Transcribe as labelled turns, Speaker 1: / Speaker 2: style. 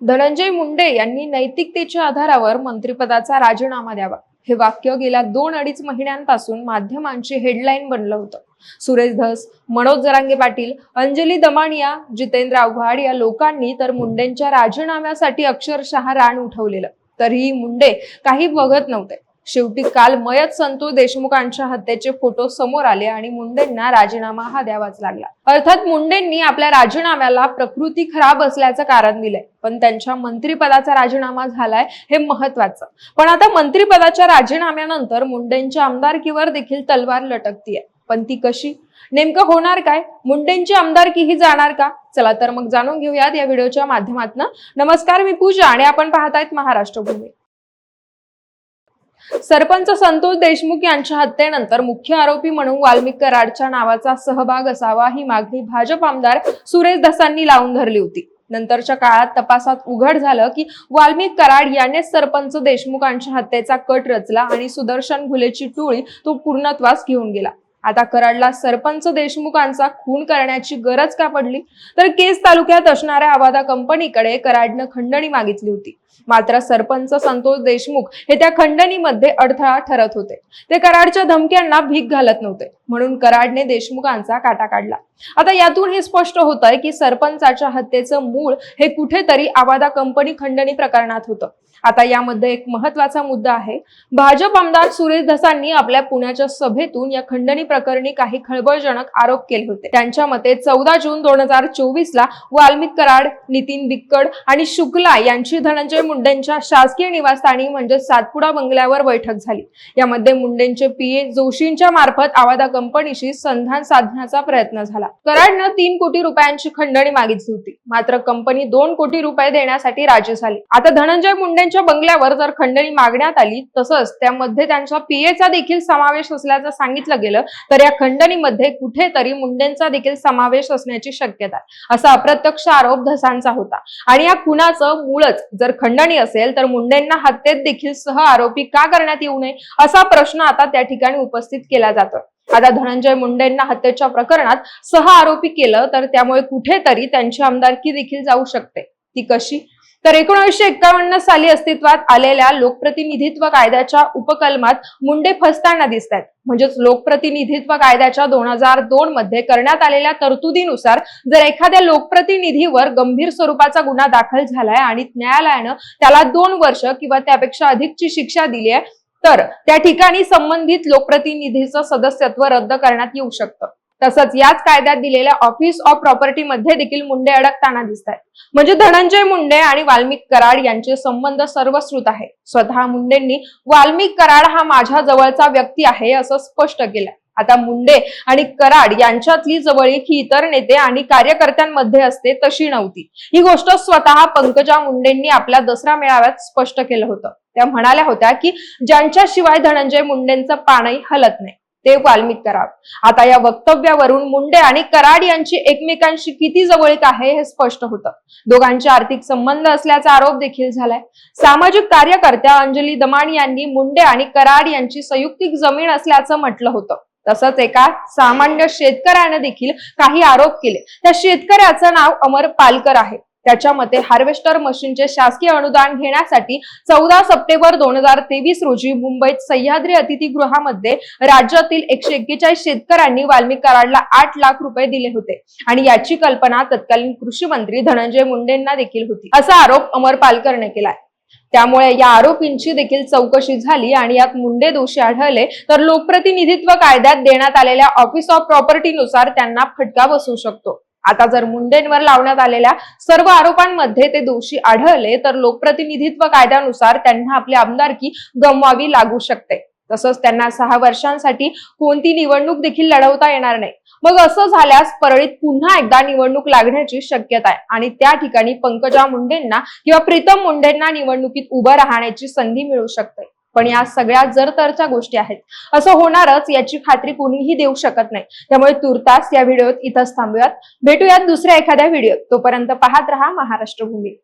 Speaker 1: धनंजय मुंडे यांनी नैतिकतेच्या आधारावर मंत्रिपदाचा राजीनामा द्यावा. हे वाक्य गेल्या दोन अडीच महिन्यांपासून माध्यमांची हेडलाईन बनलं होतं. सुरेश धस मनोज जरांगे पाटील अंजली दमानिया जितेंद्र आव्हाड या लोकांनी तर मुंडेंच्या राजीनाम्यासाठी अक्षरशः रान उठवलेलं. तरीही मुंडे काही बघत नव्हते. शेवटी काल मयत संतोष देशमुखांच्या हत्येचे फोटो समोर आले आणि मुंडेंना राजीनामा हा द्यावाच लागला. अर्थात मुंडेंनी आपल्या राजीनाम्याला प्रकृती खराब असल्याचं कारण दिलंय. पण त्यांच्या मंत्रिपदाचा राजीनामा झालाय हे महत्वाचं पण आता मंत्रिपदाच्या राजीनाम्यानंतर मुंडेंच्या आमदारकीवर देखील तलवार लटकतीये. पण ती कशी? नेमकं होणार काय? मुंडेंची आमदारकी ही जाणार का? चला तर मग जाणून घेऊयात या व्हिडिओच्या माध्यमातून. नमस्कार मी पूजा आणि आपण पाहतायत महाराष्ट्र भूमी सरपंच संतोष देशमुख यांच्या हत्येनंतर मुख्य आरोपी म्हणून वाल्मिक कराडच्या नावाचा सहभाग असावा ही मागणी भाजप आमदार सुरेश दसांनी लावून धरली होती. नंतरच्या काळात तपासात उघड झालं की वाल्मिक कराड यानेच सरपंच देशमुखांच्या हत्येचा कट रचला आणि सुदर्शन घुलेची टोळी तो पूर्णत्वास घेऊन गेला. आता कराडला सरपंच देशमुखांचा खून करण्याची गरज का पडली? तर केस तालुक्यात असणाऱ्या आवादा कंपनीकडे कराडनं खंडणी मागितली होती. मात्र सरपंच संतोष देशमुख हे त्या खंडणीमध्ये अडथळा ठरत होते. ते कराडच्या धमक्यांना भीक घालत नव्हते. म्हणून कराडने देशमुखांचा काटा काढला. आता यातून हे स्पष्ट होत आहे की सरपंचाच्या हत्येचं मूळ हे कुठेतरी आवादा कंपनी खंडणी प्रकरणात होतं. आता यामध्ये एक महत्त्वाचा मुद्दा आहे. भाजप आमदार सुरेश धसांनी आपल्या पुण्याच्या सभेतून या खंडणी प्रकरणी काही खळबळजनक आरोप केले होते. त्यांच्या मते चौदा जून दोन हजार चोवीस ला वाल्मिक कराड नितीन बिक्कड आणि शुक्ला यांची धनंजय मुंडेंच्या शासकीय निवासस्थानी म्हणजे सातपुडा बंगल्यावर बैठक झाली. यामध्ये मुंडेंचे पीए जोशींच्या मार्फत आवादा कंपनीशी संधान साधण्याचा प्रयत्न झाला. कराडनं तीन कोटी रुपयांची खंडणी मागितली होती. मात्र कंपनी दोन कोटी रुपये देण्यासाठी राजी झाली. आता धनंजय मुंडेंच्या बंगल्यावर जर खंडणी मागण्यात आली तसंच त्यामध्ये त्यांच्या पीएचा देखील समावेश असल्याचं सांगितलं गेलं तर या खंडणीमध्ये कुठेतरी मुंडेंचा देखील समावेश असण्याची शक्यता आहे. असा अप्रत्यक्ष आरोप धसांचा होता. आणि या खुनाचं मूळच जर खंडणी असेल तर मुंडेंना हत्येत देखील सह आरोपी का करण्यात येऊ नये असा प्रश्न आता त्या ठिकाणी उपस्थित केला जातोय. आता धनंजय मुंडेंना हत्येच्या प्रकरणात सह आरोपी केलं तर त्यामुळे कुठेतरी त्यांची आमदारकी देखील जाऊ शकते. ती कशी? तर एकोणीसशे एक्कावन्न साली अस्तित्वात आलेल्या लोकप्रतिनिधित्व कायद्याच्या उपकलमात मुंडे फसताना दिसत आहेत म्हणजेच लोकप्रतिनिधित्व कायद्याच्या दोन हजार दोन मध्ये करण्यात आलेल्या तरतुदीनुसार जर एखाद्या लोकप्रतिनिधीवर गंभीर स्वरूपाचा गुन्हा दाखल झालाय आणि न्यायालयानं त्याला दोन वर्ष किंवा त्यापेक्षा अधिकची शिक्षा दिली आहे तर त्या ठिकाणी संबंधित लोकप्रतिनिधीचं सदस्यत्व रद्द करण्यात येऊ शकतं. तसंच याच कायद्यात दिलेल्या ऑफिस ऑफ प्रॉपर्टी मध्ये देखील मुंडे अडकताना दिसत आहेत म्हणजे धनंजय मुंडे आणि वाल्मिक कराड यांचे संबंध सर्वश्रुत आहे. स्वतः मुंडेंनी वाल्मिक कराड हा माझ्या जवळचा व्यक्ती आहे असं स्पष्ट केलं आता मुंडे आणि कराड यांच्यातली जवळीक ही इतर नेते आणि कार्यकर्त्यांमध्ये असते तशी नव्हती. ही गोष्ट स्वतः पंकजा मुंडेंनी आपल्या दसरा मेळाव्यात स्पष्ट केलं होतं. त्या म्हणाल्या होत्या की ज्यांच्याशिवाय धनंजय मुंडेंचं पानही हलत नाही ते वाल्मिक कराड. आता या वक्तव्यावरून मुंडे आणि कराड यांची एकमेकांशी किती जवळीक आहे हे स्पष्ट होतं. दोघांचे आर्थिक संबंध असल्याचा आरोप देखील झालाय. सामाजिक कार्यकर्त्या अंजली दमाणी यांनी मुंडे आणि कराड यांची संयुक्तिक जमीन असल्याचं म्हटलं होतं. तसंच एका सामान्य शेतकऱ्याने देखील काही आरोप केले. त्या शेतकऱ्याचं नाव अमर पालकर आहे. त्याच्या मते हार्वेस्टर मशीनचे शासकीय अनुदान घेण्यासाठी चौदा सप्टेंबर दोन हजार तेवीस रोजी मुंबईत सह्याद्री अतिथीगृहामध्ये राज्यातील एकशे एक्केचाळीस शेतकऱ्यांनी वाल्मिक कराडला आठ लाख रुपये दिले होते. आणि याची कल्पना तत्कालीन कृषी मंत्री धनंजय मुंडेंना देखील होती. असा आरोप अमर पालकरने केलाय. त्यामुळे या आरोपींची देखील चौकशी झाली आणि यात मुंडे दोषी आढळले. तर लोकप्रतिनिधित्व कायद्यात देण्यात आलेल्या ऑफिस ऑफ प्रॉपर्टीनुसार त्यांना फटका बसू शकतो. आता जर मुंडेंवर लावण्यात आलेल्या सर्व आरोपांमध्ये ते दोषी आढळले तर लोकप्रतिनिधित्व कायद्यानुसार त्यांना आपली आमदारकी गमवावी लागू शकते. तसंच त्यांना सहा वर्षांसाठी कोणती निवडणूक देखील लढवता येणार नाही. मग असं झाल्यास परळीत पुन्हा एकदा निवडणूक लागण्याची शक्यता आहे. आणि त्या ठिकाणी पंकजा मुंडेंना किंवा प्रीतम मुंडेंना निवडणुकीत उभं राहण्याची संधी मिळू शकते. पण या सगळ्या जर तरच्या गोष्टी आहेत. असं होणारच याची खात्री कोणीही देऊ शकत नाही. त्यामुळे तुर्तास या व्हिडिओत इथंच थांबूयात. भेटूयात दुसऱ्या एखाद्या व्हिडिओत. तोपर्यंत पाहत रहा महाराष्ट्र भूमी